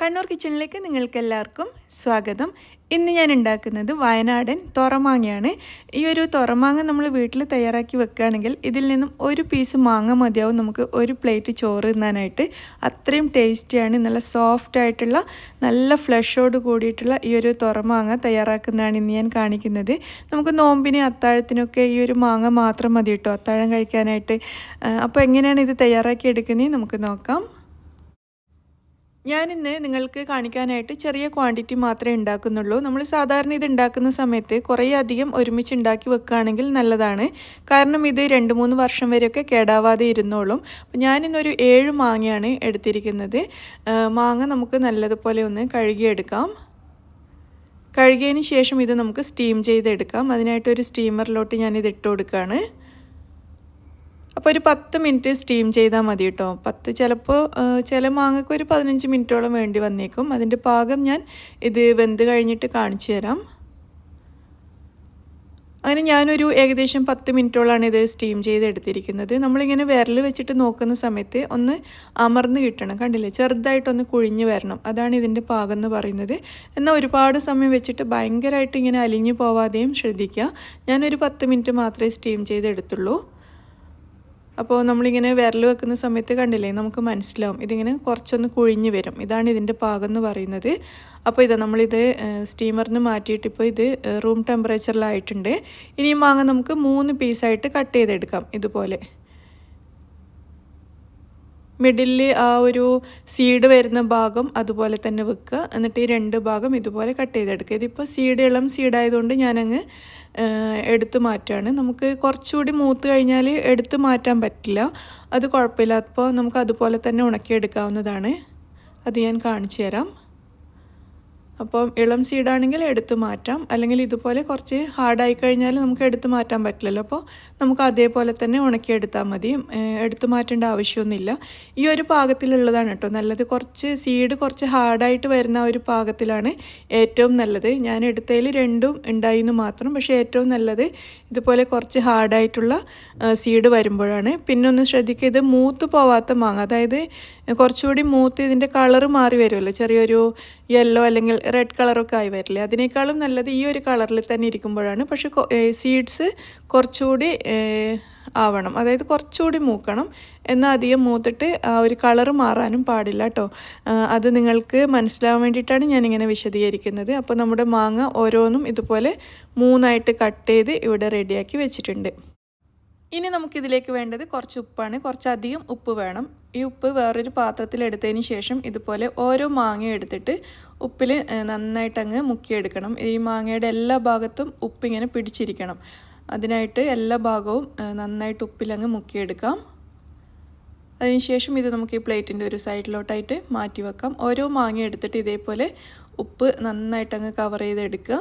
കണ്ണൂർ കിച്ചണിലേക്ക് നിങ്ങൾക്ക് എല്ലാവർക്കും സ്വാഗതം. ഇന്ന് ഞാൻ ഉണ്ടാക്കുന്നത് വയനാടൻ തുറമാങ്ങയാണ്. ഈ ഒരു തുറമാങ്ങ നമ്മൾ വീട്ടിൽ തയ്യാറാക്കി വെക്കുകയാണെങ്കിൽ ഇതിൽ നിന്നും ഒരു പീസ് മാങ്ങ മതിയാവും നമുക്ക് ഒരു പ്ലേറ്റ് ചോറ് തിന്നാനായിട്ട്. അത്രയും ടേസ്റ്റിയാണ് നല്ല സോഫ്റ്റ് ആയിട്ടുള്ള നല്ല ഫ്ലഷോട് കൂടിയിട്ടുള്ള ഈ ഒരു തുറമാങ്ങ തയ്യാറാക്കുന്നതാണ് ഇന്ന് ഞാൻ കാണിക്കുന്നത്. നമുക്ക് നോമ്പിന് അത്താഴത്തിനൊക്കെ ഈ ഒരു മാങ്ങ മാത്രം മതി കേട്ടോ അത്താഴം കഴിക്കാനായിട്ട്. അപ്പോൾ എങ്ങനെയാണ് ഇത് തയ്യാറാക്കി എടുക്കുന്നത് നമുക്ക് നോക്കാം. ഞാനിന്ന് നിങ്ങൾക്ക് കാണിക്കാനായിട്ട് ചെറിയ ക്വാണ്ടിറ്റി മാത്രമേ ഉണ്ടാക്കുന്നുള്ളൂ. നമ്മൾ സാധാരണ ഇത് ഉണ്ടാക്കുന്ന സമയത്ത് കുറേ അധികം ഒരുമിച്ച് ഉണ്ടാക്കി വെക്കുകയാണെങ്കിൽ നല്ലതാണ്. കാരണം ഇത് രണ്ട് മൂന്ന് വർഷം വരെയൊക്കെ കേടാവാതെ ഇരുന്നോളും. അപ്പം ഞാനിന്നൊരു ഏഴ് മാങ്ങയാണ് എടുത്തിരിക്കുന്നത്. മാങ്ങ നമുക്ക് നല്ലതുപോലെ ഒന്ന് കഴുകിയെടുക്കാം. കഴുകിയതിന് ശേഷം ഇത് നമുക്ക് സ്റ്റീം ചെയ്തെടുക്കാം. അതിനായിട്ടൊരു സ്റ്റീമറിലോട്ട് ഞാനിത് ഇട്ട് കൊടുക്കുകയാണ്. അപ്പോൾ ഒരു പത്ത് മിനിറ്റ് സ്റ്റീം ചെയ്താൽ മതി കേട്ടോ പത്ത് ചിലപ്പോൾ ചില മാങ്ങയ്ക്ക് ഒരു പതിനഞ്ച് മിനിറ്റോളം വേണ്ടി വന്നേക്കും. അതിന്റെ പാകം ഞാൻ ഇത് വെന്ത് കഴിഞ്ഞിട്ട് കാണിച്ചു തരാം. അങ്ങനെ ഞാനൊരു ഏകദേശം പത്ത് മിനിറ്റോളാണ് ഇത് സ്റ്റീം ചെയ്തെടുത്തിരിക്കുന്നത് നമ്മളിങ്ങനെ വിരൽ വെച്ചിട്ട് നോക്കുന്ന സമയത്ത് ഒന്ന് അമർന്ന് കിട്ടണം. കണ്ടില്ലേ? ചെറുതായിട്ടൊന്ന് കുഴിഞ്ഞ് വരണം. അതാണ് ഇതിന്റെ പാകം എന്ന് പറയുന്നത്. എന്നാൽ ഒരുപാട് സമയം വെച്ചിട്ട് ഭയങ്കരമായിട്ട് ഇങ്ങനെ അലിഞ്ഞു പോവാതെയും ശ്രദ്ധിക്കുക. ഞാനൊരു പത്ത് മിനിറ്റ് മാത്രമേ സ്റ്റീം ചെയ്തെടുത്തുള്ളൂ അപ്പോൾ നമ്മളിങ്ങനെ വിരൽ വെക്കുന്ന സമയത്ത് കണ്ടില്ലേ നമുക്ക് മനസ്സിലാവും. ഇതിങ്ങനെ കുറച്ചൊന്ന് കുഴിഞ്ഞ് വരും. ഇതാണ് ഇതിന്റെ പാകം എന്ന് പറയുന്നത്. അപ്പോൾ ഇതാ നമ്മളിത് സ്റ്റീമറിന് മാറ്റിയിട്ട് ഇപ്പോൾ ഇത് റൂം ടെമ്പറേച്ചറിലായിട്ടുണ്ട്. ഇനി മാങ്ങ നമുക്ക് മൂന്ന് പീസായിട്ട് കട്ട് ചെയ്തെടുക്കാം ഇതുപോലെ. മിഡിലിൽ ആ ഒരു സീഡ് വരുന്ന ഭാഗം അതുപോലെ തന്നെ വെക്കുക. എന്നിട്ട് ഈ രണ്ട് ഭാഗം ഇതുപോലെ കട്ട് ചെയ്തെടുക്കുക. ഇതിപ്പോൾ സീഡ് ഇളം സീഡായതുകൊണ്ട് ഞാനങ്ങ് എടുത്തു മാറ്റുകയാണ് നമുക്ക് കുറച്ചുകൂടി മൂത്ത് കഴിഞ്ഞാൽ എടുത്തു മാറ്റാൻ പറ്റില്ല. അത് കുഴപ്പമില്ല അപ്പോൾ നമുക്ക് അതുപോലെ തന്നെ ഉണക്കിയെടുക്കാവുന്നതാണ്. അത് ഞാൻ കാണിച്ചു തരാം. അപ്പം ഇളം സീഡാണെങ്കിൽ എടുത്തു മാറ്റാം. അല്ലെങ്കിൽ ഇതുപോലെ കുറച്ച് ഹാർഡായി കഴിഞ്ഞാൽ നമുക്ക് എടുത്തു മാറ്റാൻ പറ്റില്ലല്ലോ. അപ്പോൾ നമുക്ക് അതേപോലെ തന്നെ ഉണക്കിയെടുത്താൽ മതി. എടുത്തു മാറ്റേണ്ട ആവശ്യമൊന്നുമില്ല. ഈ ഒരു പാകത്തിലുള്ളതാണ് കേട്ടോ നല്ലത്. കുറച്ച് സീഡ് കുറച്ച് ഹാർഡായിട്ട് വരുന്ന ഒരു പാകത്തിലാണ് ഏറ്റവും നല്ലത്. ഞാൻ എടുത്തതിൽ രണ്ടും ഉണ്ടായി എന്ന് മാത്രം. പക്ഷേ ഏറ്റവും നല്ലത് ഇതുപോലെ കുറച്ച് ഹാർഡായിട്ടുള്ള സീഡ് വരുമ്പോഴാണ്. പിന്നെ ഒന്ന് ശ്രദ്ധിക്കുക ഇത് മൂത്ത് പോവാത്ത മാങ്ങ. അതായത് കുറച്ചുകൂടി മൂത്ത് ഇതിന്റെ കളറ് മാറി വരുമല്ലോ. ചെറിയൊരു യെല്ലോ അല്ലെങ്കിൽ റെഡ് കളറൊക്കെ ആയി വരില്ലേ? അതിനേക്കാളും നല്ലത് ഈ ഒരു കളറിൽ തന്നെ ഇരിക്കുമ്പോഴാണ്. പക്ഷേ സീഡ്സ് കുറച്ചുകൂടി ആവണം. അതായത് കുറച്ചുകൂടി മൂക്കണം. എന്നാൽ അധികം മൂത്തിട്ട് ആ ഒരു കളർ മാറാനും പാടില്ല കേട്ടോ അത് നിങ്ങൾക്ക് മനസ്സിലാവാൻ വേണ്ടിയിട്ടാണ് ഞാനിങ്ങനെ വിശദീകരിക്കുന്നത്. അപ്പോൾ നമ്മുടെ മാങ്ങ ഓരോന്നും ഇതുപോലെ മൂന്നായിട്ട് കട്ട് ചെയ്ത് ഇവിടെ റെഡിയാക്കി വെച്ചിട്ടുണ്ട്. ഇനി നമുക്കിതിലേക്ക് വേണ്ടത് കുറച്ച് ഉപ്പാണ്. കുറച്ചധികം ഉപ്പ് വേണം. ഈ ഉപ്പ് വേറൊരു പാത്രത്തിൽ എടുത്തതിന് ശേഷം ഇതുപോലെ ഓരോ മാങ്ങ എടുത്തിട്ട് ഉപ്പിൽ നന്നായിട്ടങ്ങ് മുക്കിയെടുക്കണം. ഈ മാങ്ങയുടെ എല്ലാ ഭാഗത്തും ഉപ്പിങ്ങനെ പിടിച്ചിരിക്കണം. അതിനായിട്ട് എല്ലാ ഭാഗവും നന്നായിട്ട് ഉപ്പിലങ്ങ് മുക്കിയെടുക്കാം. അതിനുശേഷം ഇത് നമുക്ക് ഈ പ്ലേറ്റിന്റെ ഒരു സൈഡിലോട്ടായിട്ട് മാറ്റി വെക്കാം. ഓരോ മാങ്ങ എടുത്തിട്ട് ഇതേപോലെ ഉപ്പ് നന്നായിട്ടങ്ങ് കവർ ചെയ്തെടുക്കുക.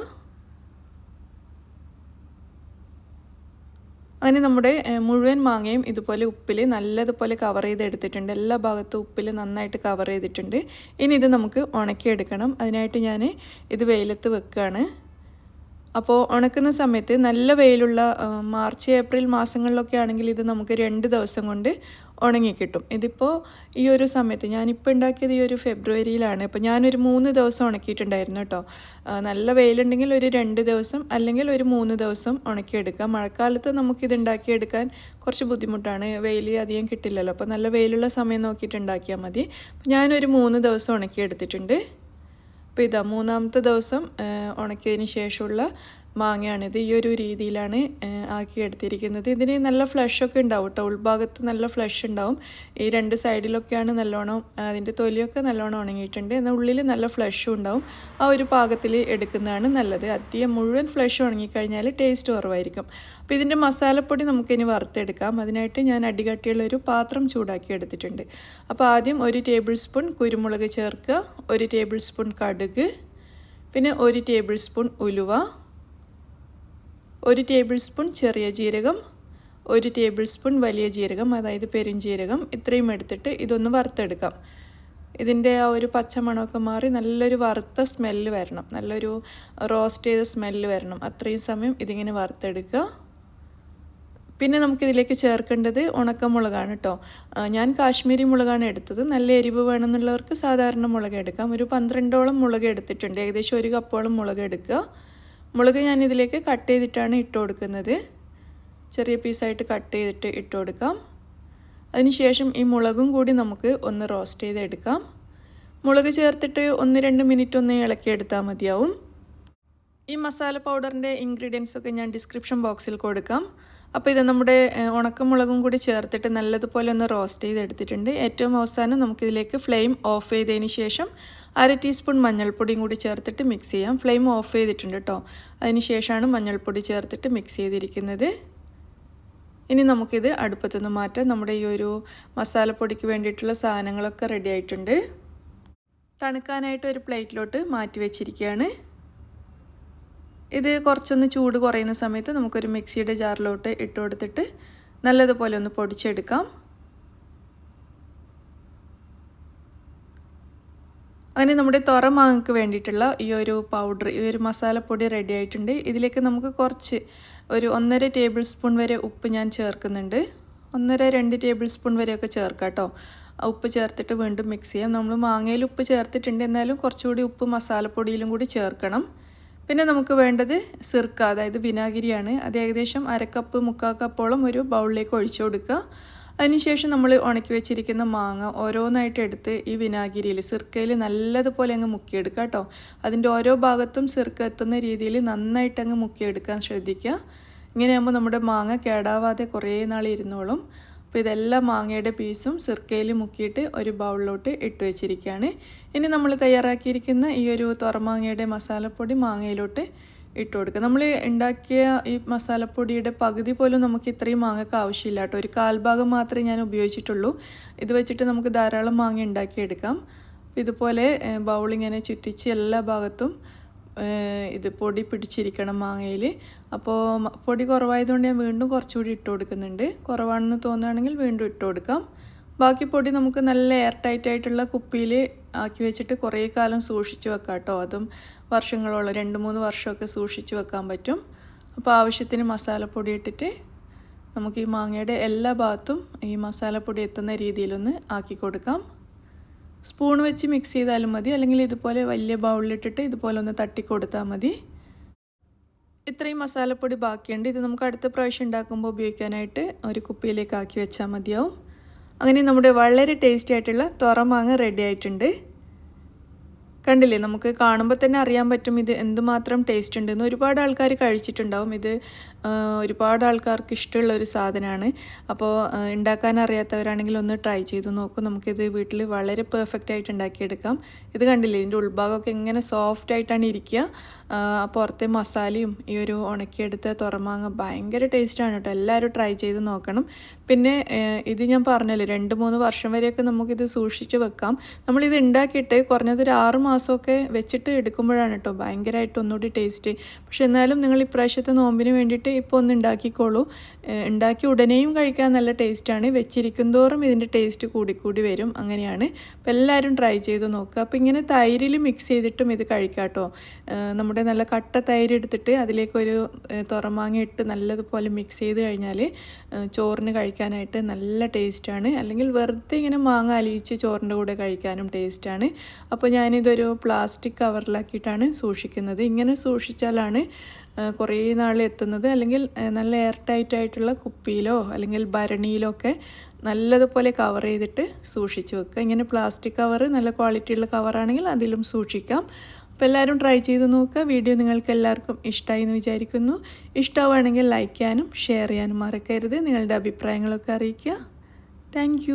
അങ്ങനെ നമ്മുടെ മുഴുവൻ മാങ്ങയും ഇതുപോലെ ഉപ്പിൽ നല്ലതുപോലെ കവർ ചെയ്ത് എടുത്തിട്ടുണ്ട് എല്ലാ ഭാഗത്തും ഉപ്പിൽ നന്നായിട്ട് കവർ ചെയ്തിട്ടുണ്ട്. ഇനി ഇത് നമുക്ക് ഉണക്കിയെടുക്കണം. അതിനായിട്ട് ഞാൻ ഇത് വെയിലത്ത് വെക്കുകയാണ് അപ്പോൾ ഉണക്കുന്ന സമയത്ത് നല്ല വെയിലുള്ള മാർച്ച് ഏപ്രിൽ മാസങ്ങളിലൊക്കെ ആണെങ്കിൽ ഇത് നമുക്ക് രണ്ട് ദിവസം കൊണ്ട് ഉണങ്ങിക്കിട്ടും. ഇതിപ്പോൾ ഈ ഒരു സമയത്ത് ഞാനിപ്പോൾ ഉണ്ടാക്കിയത് ഈ ഒരു ഫെബ്രുവരിയിലാണ്. അപ്പോൾ ഞാനൊരു മൂന്ന് ദിവസം ഉണക്കിയിട്ടുണ്ടായിരുന്നു കേട്ടോ. നല്ല വെയിലുണ്ടെങ്കിൽ ഒരു രണ്ട് ദിവസം അല്ലെങ്കിൽ ഒരു മൂന്ന് ദിവസം ഉണക്കിയെടുക്കാം. മഴക്കാലത്ത് നമുക്കിത് ഉണ്ടാക്കിയെടുക്കാൻ കുറച്ച് ബുദ്ധിമുട്ടാണ്. വെയിൽ അധികം കിട്ടില്ലല്ലോ. അപ്പോൾ നല്ല വെയിലുള്ള സമയം നോക്കിയിട്ട് ഉണ്ടാക്കിയാൽ മതി. ഞാനൊരു മൂന്ന് ദിവസം ഉണക്കിയെടുത്തിട്ടുണ്ട്. അപ്പോൾ ഇതാ മൂന്നാമത്തെ ദിവസം ഉണക്കിയതിന് ശേഷമുള്ള മാങ്ങയാണിത്. ഈ ഒരു രീതിയിലാണ് ആക്കി എടുത്തിരിക്കുന്നത്. ഇതിന് നല്ല ഫ്ലഷൊക്കെ ഉണ്ടാവും കേട്ടോ ഉൾഭാഗത്ത് നല്ല ഫ്ലഷ് ഉണ്ടാവും. ഈ രണ്ട് സൈഡിലൊക്കെയാണ് നല്ലോണം അതിന്റെ തൊലിയൊക്കെ നല്ലോണം ഉണങ്ങിയിട്ടുണ്ട്. എന്നാൽ ഉള്ളിൽ നല്ല ഫ്ലഷും ഉണ്ടാവും. ആ ഒരു പാകത്തിൽ എടുക്കുന്നതാണ് നല്ലത്. അധികം മുഴുവൻ ഫ്ലഷ് ഉണങ്ങിക്കഴിഞ്ഞാൽ ടേസ്റ്റ് കുറവായിരിക്കും. അപ്പോൾ ഇതിന്റെ മസാലപ്പൊടി നമുക്കിനി വറുത്തെടുക്കാം. അതിനായിട്ട് ഞാൻ അടികട്ടിയുള്ള ഒരു പാത്രം ചൂടാക്കി എടുത്തിട്ടുണ്ട്. അപ്പോൾ ആദ്യം ഒരു ടേബിൾ സ്പൂൺ കുരുമുളക് ചേർക്കുക. ഒരു ടേബിൾ സ്പൂൺ കടുക്. പിന്നെ ഒരു ടേബിൾ സ്പൂൺ ഉലുവ. ഒരു ടേബിൾ സ്പൂൺ ചെറിയ ജീരകം ഒരു ടേബിൾ സ്പൂൺ വലിയ ജീരകം അതായത് പെരുംജീരകം ഇത്രയും എടുത്തിട്ട് ഇതൊന്ന് വറുത്തെടുക്കാം. ഇതിന്റെ ആ ഒരു പച്ചമണമൊക്കെ മാറി നല്ലൊരു വറുത്ത സ്മെല്ല് വരണം. നല്ലൊരു റോസ്റ്റ് ചെയ്ത സ്മെല്ല് വരണം. അത്രയും സമയം ഇതിങ്ങനെ വറുത്തെടുക്കുക. പിന്നെ നമുക്കിതിലേക്ക് ചേർക്കേണ്ടത് ഉണക്കമുളകാണ് കേട്ടോ ഞാൻ കാശ്മീരി മുളകാണ് എടുത്തത്. നല്ല എരിവ് വേണമെന്നുള്ളവർക്ക് സാധാരണ മുളക് എടുക്കാം. ഒരു പന്ത്രണ്ടോളം മുളക് എടുത്തിട്ടുണ്ട്. ഏകദേശം ഒരു കപ്പോളം മുളക് എടുക്കുക. മുളക് ഞാൻ ഇതിലേക്ക് കട്ട് ചെയ്തിട്ടാണ് ഇട്ട് കൊടുക്കുന്നത്. ചെറിയ പീസായിട്ട് കട്ട് ചെയ്തിട്ട് ഇട്ട് കൊടുക്കാം. അതിനുശേഷം ഈ മുളകും കൂടി നമുക്ക് ഒന്ന് റോസ്റ്റ് ചെയ്തെടുക്കാം. മുളക് ചേർത്തിട്ട് ഒന്ന് രണ്ട് മിനിറ്റ് ഒന്ന് ഇളക്കിയെടുത്താൽ മതിയാവും. ഈ മസാല പൗഡറിന്റെ ഇൻഗ്രീഡിയൻസ് ഒക്കെ ഞാൻ ഡിസ്ക്രിപ്ഷൻ ബോക്സിൽ കൊടുക്കാം. അപ്പോൾ ഇത് നമ്മുടെ ഉണക്കമുളകും കൂടി ചേർത്തിട്ട് നല്ലതുപോലെ ഒന്ന് റോസ്റ്റ് ചെയ്തെടുത്തിട്ടുണ്ട്. ഏറ്റവും അവസാനം നമുക്കിതിലേക്ക് ഫ്ലെയിം ഓഫ് ചെയ്തതിന് ശേഷം അര ടീസ്പൂൺ മഞ്ഞൾപ്പൊടിയും കൂടി ചേർത്തിട്ട് മിക്സ് ചെയ്യാം. ഫ്ലെയിം ഓഫ് ചെയ്തിട്ടുണ്ട് കേട്ടോ അതിന് ശേഷമാണ് മഞ്ഞൾപ്പൊടി ചേർത്തിട്ട് മിക്സ് ചെയ്തിരിക്കുന്നത്. ഇനി നമുക്കിത് അടുപ്പത്തുനിന്ന് മാറ്റാം. നമ്മുടെ ഈ ഒരു മസാലപ്പൊടിക്ക് വേണ്ടിയിട്ടുള്ള സാധനങ്ങളൊക്കെ റെഡി ആയിട്ടുണ്ട്. തണുക്കാനായിട്ട് ഒരു പ്ലേറ്റിലോട്ട് മാറ്റി വെച്ചിരിക്കുകയാണ്. ഇത് കുറച്ചൊന്ന് ചൂട് കുറയുന്ന സമയത്ത് നമുക്കൊരു മിക്സിയുടെ ജാറിലോട്ട് ഇട്ട് കൊടുത്തിട്ട് നല്ലതുപോലെ ഒന്ന് പൊടിച്ചെടുക്കാം. അങ്ങനെ നമ്മുടെ തുറ മാങ്ങക്ക് വേണ്ടിയിട്ടുള്ള ഈ ഒരു പൗഡർ ഈ ഒരു മസാലപ്പൊടി റെഡി ആയിട്ടുണ്ട്. ഇതിലേക്ക് നമുക്ക് കുറച്ച് ഒരു ഒന്നര ടേബിൾ സ്പൂൺ വരെ ഉപ്പ് ഞാൻ ചേർക്കുന്നുണ്ട്. ഒന്നര രണ്ട് ടേബിൾ സ്പൂൺ വരെയൊക്കെ ചേർക്കാം കേട്ടോ ഉപ്പ് ചേർത്തിട്ട് വീണ്ടും മിക്സ് ചെയ്യാം. നമ്മൾ മാങ്ങയിൽ ഉപ്പ് ചേർത്തിട്ടുണ്ട്. എന്നാലും കുറച്ചുകൂടി ഉപ്പ് മസാലപ്പൊടിയിലും കൂടി ചേർക്കണം. പിന്നെ നമുക്ക് വേണ്ടത് സിർക്ക അതായത് വിനാഗിരിയാണ്. അത് ഏകദേശം അരക്കപ്പ് മുക്കാൽ കപ്പോളം ഒരു ബൗളിലേക്ക് ഒഴിച്ചു കൊടുക്കുക. അതിനുശേഷം നമ്മൾ ഉണക്കി വെച്ചിരിക്കുന്ന മാങ്ങ ഓരോന്നായിട്ട് എടുത്ത് ഈ വിനാഗിരിയിൽ സിർക്കയിൽ നല്ലതുപോലെ അങ്ങ് മുക്കിയെടുക്കുക കേട്ടോ. അതിന്റെ ഓരോ ഭാഗത്തും സിർക്ക എത്തുന്ന രീതിയിൽ നന്നായിട്ട് അങ്ങ് മുക്കിയെടുക്കാൻ ശ്രദ്ധിക്കുക. ഇങ്ങനെയാകുമ്പോൾ നമ്മുടെ മാങ്ങ കേടാവാതെ കുറേ നാൾ ഇരുന്നോളും. അപ്പോൾ ഇതെല്ലാം മാങ്ങയുടെ പീസും സിർക്കയിൽ മുക്കിയിട്ട് ഒരു ബൗളിലോട്ട് ഇട്ട് വെച്ചിരിക്കുകയാണ്. ഇനി നമ്മൾ തയ്യാറാക്കിയിരിക്കുന്ന ഈ ഒരു തുറമാങ്ങയുടെ മസാലപ്പൊടി മാങ്ങയിലോട്ട് ഇട്ട് കൊടുക്കുക. നമ്മൾ ഉണ്ടാക്കിയ ഈ മസാലപ്പൊടിയുടെ പകുതി പോലും നമുക്ക് ഇത്രയും മാങ്ങക്ക് ആവശ്യമില്ല കേട്ടോ. ഒരു കാൽഭാഗം മാത്രമേ ഞാൻ ഉപയോഗിച്ചിട്ടുള്ളൂ. ഇത് വെച്ചിട്ട് നമുക്ക് ധാരാളം മാങ്ങ ഉണ്ടാക്കിയെടുക്കാം. ഇതുപോലെ ബൗളിങ്ങനെ ചുറ്റിച്ച് എല്ലാ ഭാഗത്തും ഇത് പൊടി പിടിച്ചിരിക്കണം മാങ്ങയിൽ. അപ്പോൾ പൊടി കുറവായതുകൊണ്ട് ഞാൻ വീണ്ടും കുറച്ചുകൂടി ഇട്ട് കൊടുക്കുന്നുണ്ട്. കുറവാണെന്ന് തോന്നുകയാണെങ്കിൽ വീണ്ടും ഇട്ട് കൊടുക്കാം. ബാക്കി പൊടി നമുക്ക് നല്ല എയർ ടൈറ്റ് ആയിട്ടുള്ള കുപ്പിയിൽ ആക്കി വെച്ചിട്ട് കുറേ കാലം സൂക്ഷിച്ച് വെക്കാം കേട്ടോ. അതും വർഷങ്ങളോളം രണ്ട് മൂന്ന് വർഷമൊക്കെ സൂക്ഷിച്ച് വെക്കാൻ പറ്റും. അപ്പോൾ ആവശ്യത്തിന് മസാലപ്പൊടി ഇട്ടിട്ട് നമുക്ക് ഈ മാങ്ങയുടെ എല്ലാ ഭാഗത്തും ഈ മസാലപ്പൊടി എത്തുന്ന രീതിയിലൊന്ന് ആക്കി കൊടുക്കാം. സ്പൂൺ വെച്ച് മിക്സ് ചെയ്താലും മതി. അല്ലെങ്കിൽ ഇതുപോലെ വലിയ ബൗളിലിട്ടിട്ട് ഇതുപോലെ ഒന്ന് തട്ടി കൊടുത്താൽ മതി. ഇത്രയും മസാലപ്പൊടി ബാക്കിയുണ്ട്. ഇത് നമുക്ക് അടുത്ത പ്രാവശ്യം ഉണ്ടാക്കുമ്പോൾ ഉപയോഗിക്കാനായിട്ട് ഒരു കുപ്പിയിലേക്ക് ആക്കി വെച്ചാൽ മതിയാവും. അങ്ങനെ നമ്മുടെ വളരെ ടേസ്റ്റി ആയിട്ടുള്ള തുറമാങ്ങ റെഡി ആയിട്ടുണ്ട്. കണ്ടില്ലേ നമുക്ക് കാണുമ്പോൾ തന്നെ അറിയാൻ പറ്റും ഇത് എന്തുമാത്രം ടേസ്റ്റ് ഉണ്ടെന്ന് ഒരുപാട് ആൾക്കാർ കഴിച്ചിട്ടുണ്ടാവും. ഇത് ഒരുപാട് ആൾക്കാർക്ക് ഇഷ്ടമുള്ള ഒരു സാധനമാണ്. അപ്പോൾ ഉണ്ടാക്കാൻ അറിയാത്തവരാണെങ്കിൽ ഒന്ന് ട്രൈ ചെയ്ത് നോക്കും. നമുക്കിത് വീട്ടിൽ വളരെ പെർഫെക്റ്റ് ആയിട്ട് ഉണ്ടാക്കിയെടുക്കാം ഇത് കണ്ടില്ലേ ഇതിന്റെ ഉൾഭാഗമൊക്കെ എങ്ങനെ സോഫ്റ്റ് ആയിട്ടാണ് ഇരിക്കുക. പുറത്തെ മസാലയും ഈ ഒരു ഉണക്കിയെടുത്ത തുറമാങ്ങ ഭയങ്കര ടേസ്റ്റാണ് കേട്ടോ. എല്ലാവരും ട്രൈ ചെയ്ത് നോക്കണം. പിന്നെ ഇത് ഞാൻ പറഞ്ഞല്ലോ രണ്ട് മൂന്ന് വർഷം വരെയൊക്കെ നമുക്കിത് സൂക്ഷിച്ച് വെക്കാം. നമ്മളിത് ഉണ്ടാക്കിയിട്ട് കുറഞ്ഞത് ഒരു ആറ് മാസമൊക്കെ വെച്ചിട്ട് എടുക്കുമ്പോഴാണ് കേട്ടോ ഭയങ്കരമായിട്ട് ഒന്നുകൂടി ടേസ്റ്റ് പക്ഷെ എന്നാലും നിങ്ങൾ ഇപ്രാവശ്യത്തെ നോമ്പിന് വേണ്ടിയിട്ട് ഇപ്പോൾ ഒന്ന് ഉണ്ടാക്കിക്കോളൂ. ഉണ്ടാക്കി ഉടനെയും കഴിക്കാൻ നല്ല ടേസ്റ്റാണ് വെച്ചിരിക്കും തോറും ഇതിന്റെ ടേസ്റ്റ് കൂടിക്കൂടി വരും. അങ്ങനെയാണ്. അപ്പോൾ എല്ലാവരും ട്രൈ ചെയ്ത് നോക്കുക. അപ്പോൾ ഇങ്ങനെ തൈരിൽ മിക്സ് ചെയ്തിട്ടും ഇത് കഴിക്കാം കേട്ടോ നമ്മുടെ നല്ല കട്ട തൈര് എടുത്തിട്ട് അതിലേക്കൊരു തുറമാങ്ങ ഇട്ട് നല്ലതുപോലെ മിക്സ് ചെയ്ത് കഴിഞ്ഞാൽ ചോറിന് കഴിക്കാനായിട്ട് നല്ല ടേസ്റ്റാണ് അല്ലെങ്കിൽ വെറുതെ ഇങ്ങനെ മാങ്ങ അലിയിച്ച് ചോറിന്റെ കൂടെ കഴിക്കാനും ടേസ്റ്റാണ് അപ്പോൾ ഞാനിതൊരു പ്ലാസ്റ്റിക് കവറിലാക്കിയിട്ടാണ് സൂക്ഷിക്കുന്നത്. ഇങ്ങനെ സൂക്ഷിച്ചാലാണ് കുറേ നാൾ എത്തുന്നത്. അല്ലെങ്കിൽ നല്ല എയർ ടൈറ്റ് ആയിട്ടുള്ള കുപ്പിയിലോ അല്ലെങ്കിൽ ഭരണിയിലോ ഒക്കെ നല്ലതുപോലെ കവർ ചെയ്തിട്ട് സൂക്ഷിച്ച് വെക്കുക. ഇങ്ങനെ പ്ലാസ്റ്റിക് കവർ നല്ല ക്വാളിറ്റിയുള്ള കവറാണെങ്കിൽ അതിലും സൂക്ഷിക്കാം. അപ്പോൾ എല്ലാവരും ട്രൈ ചെയ്ത് നോക്കുക. വീഡിയോ നിങ്ങൾക്ക് എല്ലാവർക്കും ഇഷ്ടമായി എന്ന് വിചാരിക്കുന്നു. ഇഷ്ടമാവുകയാണെങ്കിൽ ലൈക്ക് ചെയ്യാനും ഷെയർ ചെയ്യാനും മറക്കരുത്. നിങ്ങളുടെ അഭിപ്രായങ്ങളൊക്കെ അറിയിക്കുക. താങ്ക്